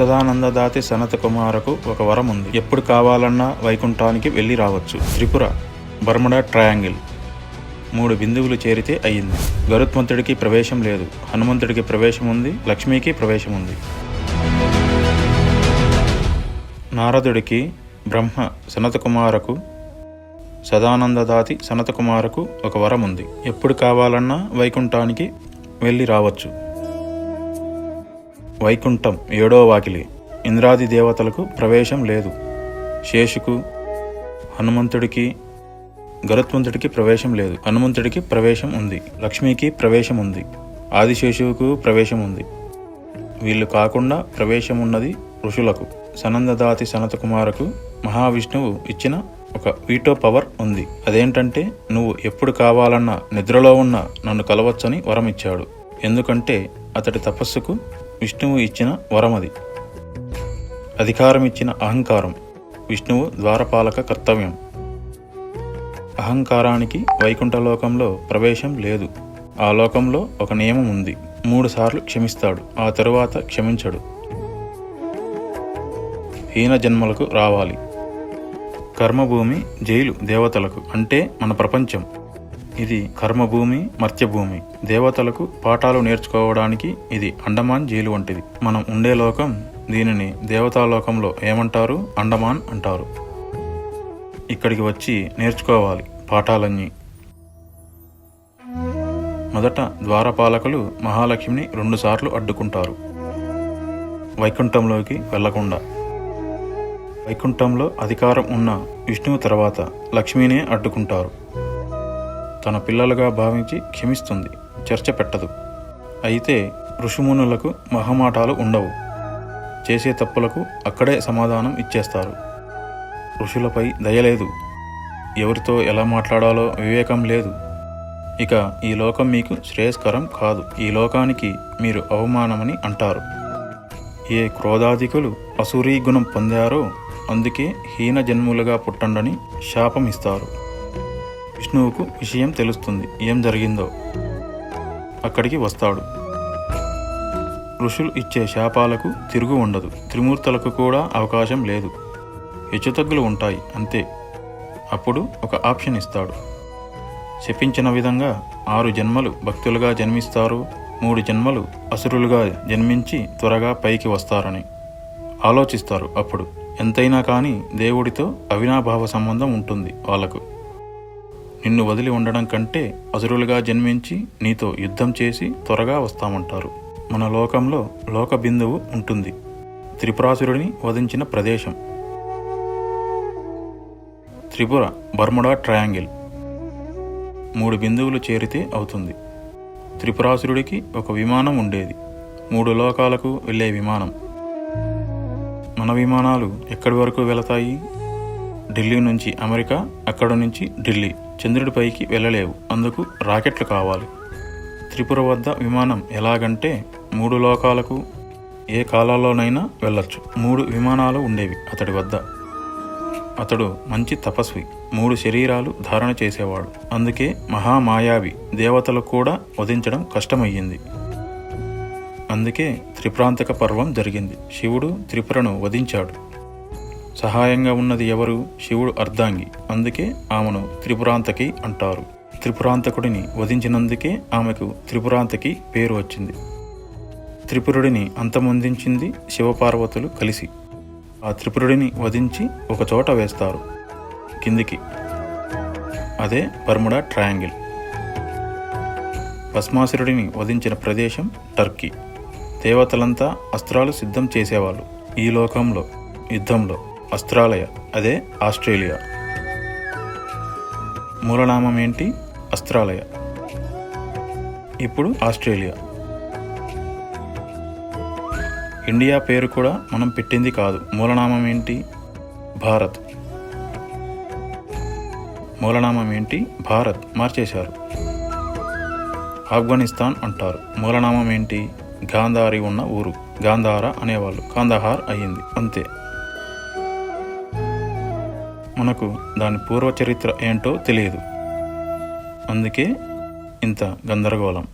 సదానందదాతి సనత కుమారకు ఒక వరం ఉంది. ఎప్పుడు కావాలన్నా వైకుంఠానికి వెళ్ళి రావచ్చు. Tripura Bermuda triangle. మూడు బిందువులు చేరితే అయ్యింది. గరుత్మంతుడికి ప్రవేశం లేదు. హనుమంతుడికి ప్రవేశం ఉంది. లక్ష్మికి ప్రవేశం ఉంది. నారదుడికి బ్రహ్మ సనతకుమారకు సదానందదాతి సనతకుమారకు ఒక వరం ఉంది. ఎప్పుడు కావాలన్నా వైకుంఠానికి వెళ్ళి రావచ్చు. వైకుంఠం ఏడో వాకిలి. ఇంద్రాది దేవతలకు ప్రవేశం లేదు. శేషుకు హనుమంతుడికి గరుత్మంతుడికి ప్రవేశం లేదు. హనుమంతుడికి ప్రవేశం ఉంది. లక్ష్మికి ప్రవేశం ఉంది. ఆదిశేషువుకు ప్రవేశం ఉంది. వీళ్ళు కాకుండా ప్రవేశం ఉన్నది ఋషులకు సనందదాతి సనత కుమారకు మహావిష్ణువు ఇచ్చిన ఒక వీటో పవర్ ఉంది. అదేంటంటే నువ్వు ఎప్పుడు కావాలన్నా నిద్రలో ఉన్న నన్ను కలవచ్చని వరం ఇచ్చాడు ఎందుకంటే అతడి తపస్సుకు విష్ణువు ఇచ్చిన వరం అది అధికారం ఇచ్చిన అహంకారం విష్ణువు ద్వారపాలక కర్తవ్యం. అహంకారానికి వైకుంఠలోకంలో ప్రవేశం లేదు. ఆ లోకంలో ఒక నియమం ఉంది. మూడుసార్లు క్షమిస్తాడు. ఆ తరువాత క్షమించడు. హీన జన్మలకు రావాలి. కర్మభూమి జైలు దేవతలకు అంటే మన ప్రపంచం. ఇది కర్మభూమి మర్త్యభూమి. దేవతలకు పాఠాలు నేర్చుకోవడానికి ఇది అండమాన్ జైలు వంటిది. మనం ఉండే లోకం దీనిని దేవతాలోకంలో ఏమంటారు? అండమాన్ అంటారు. ఇక్కడికి వచ్చి నేర్చుకోవాలి పాఠాలన్నీ. మొదట ద్వారపాలకులు మహాలక్ష్మిని రెండుసార్లు అడ్డుకుంటారు. వైకుంఠంలోకి వెళ్ళకుండా. వైకుంఠంలో అధికారం ఉన్న విష్ణువు తర్వాత లక్ష్మినే అడ్డుకుంటారు. తన పిల్లలుగా భావించి క్షమిస్తుంది చర్చ పెట్టదు. అయితే ఋషిమునులకు మహమాటాలు ఉండవు. చేసే తప్పులకు అక్కడే సమాధానం ఇచ్చేస్తారు. ఋషులపై దయలేదు ఎవరితో ఎలా మాట్లాడాలో వివేకం లేదు. ఇక ఈ లోకం మీకు శ్రేయస్కరం కాదు. ఈ లోకానికి మీరు అవమానమని అంటారు. ఏ క్రోధాధికులు అసూరీ గుణం పొందారో అందుకే హీన జన్ములుగా పుట్టండని శాపం ఇస్తారు. విష్ణువుకు విషయం తెలుస్తుంది. ఏం జరిగిందో అక్కడికి వస్తాడు. ఋషులు ఇచ్చే శాపాలకు తిరుగు ఉండదు. త్రిమూర్తులకు కూడా అవకాశం లేదు. హెచ్చుతగ్గులు ఉంటాయి. అంతే. అప్పుడు ఒక ఆప్షన్ ఇస్తాడు. శపించిన విధంగా ఆరు జన్మలు భక్తులుగా జన్మిస్తారు. మూడు జన్మలు అసురులుగా జన్మించి త్వరగా పైకి వస్తారని ఆలోచిస్తారు అప్పుడు. ఎంతైనా కానీ దేవుడితో అవినాభావ సంబంధం ఉంటుంది వాళ్ళకు నిన్ను వదిలి ఉండడం కంటే అసురులుగా జన్మించి నీతో యుద్ధం చేసి త్వరగా వస్తామంటారు. మన లోకంలో లోక బిందువు ఉంటుంది. త్రిపురాసురుడిని వధించిన ప్రదేశం. Tripura Bermuda triangle. మూడు బిందువులు చేరితే అవుతుంది. త్రిపురాసురుడికి ఒక విమానం ఉండేది. మూడు లోకాలకు వెళ్ళే విమానం. మన విమానాలు ఎక్కడి వరకు వెళతాయి? ఢిల్లీ నుంచి అమెరికా అక్కడ నుంచి ఢిల్లీ. చంద్రుడిపైకి వెళ్ళలేవు. అందుకు రాకెట్లు కావాలి. త్రిపుర వద్ద విమానం ఎలాగంటే మూడు లోకాలకు ఏ కాలాల్లోనైనా వెళ్ళొచ్చు. మూడు విమానాలు ఉండేవి అతడి వద్ద. అతడు మంచి తపస్వి. మూడు శరీరాలు ధారణ చేసేవాడు. అందుకే మహామాయావి దేవతలు కూడా వధించడం కష్టమయ్యింది. అందుకే త్రిప్రాంతక పర్వం జరిగింది. శివుడు త్రిపురను వధించాడు. సహాయంగా ఉన్నది ఎవరు? శివుడు అర్ధాంగి. అందుకే ఆమెను త్రిపురాంతకి అంటారు. త్రిపురాంతకుడిని వధించినందుకే ఆమెకు త్రిపురాంతకి పేరు వచ్చింది. త్రిపురుడిని అంతమొందించింది శివపార్వతులు కలిసి. ఆ త్రిపురుడిని వధించి ఒక చోట వేస్తారు. కిందికి. అదే బర్ముడా ట్రయాంగిల్. భస్మాసురుడిని వధించిన ప్రదేశం టర్కీ. దేవతలంతా అస్త్రాలు సిద్ధం చేసేవాళ్ళు. ఈ లోకంలో యుద్ధంలో. అస్త్రాలయ అదే ఆస్ట్రేలియా. మూలనామం ఏంటి? అస్త్రాలయ ఇప్పుడు ఆస్ట్రేలియా. ఇండియా పేరు కూడా మనం పెట్టింది కాదు. మూలనామం ఏంటి? భారత్. మూలనామం ఏంటి? భారత్. మార్చేశారు. ఆఫ్ఘనిస్తాన్ అంటారు. మూలనామం ఏంటి? గాంధారి ఉన్న ఊరు. గాంధార అనేవాళ్ళు. కాందహార్ అయ్యింది. అంతే. మనకు దాని పూర్వ చరిత్ర ఏంటో తెలియదు. అందుకే ఇంత గందరగోళం.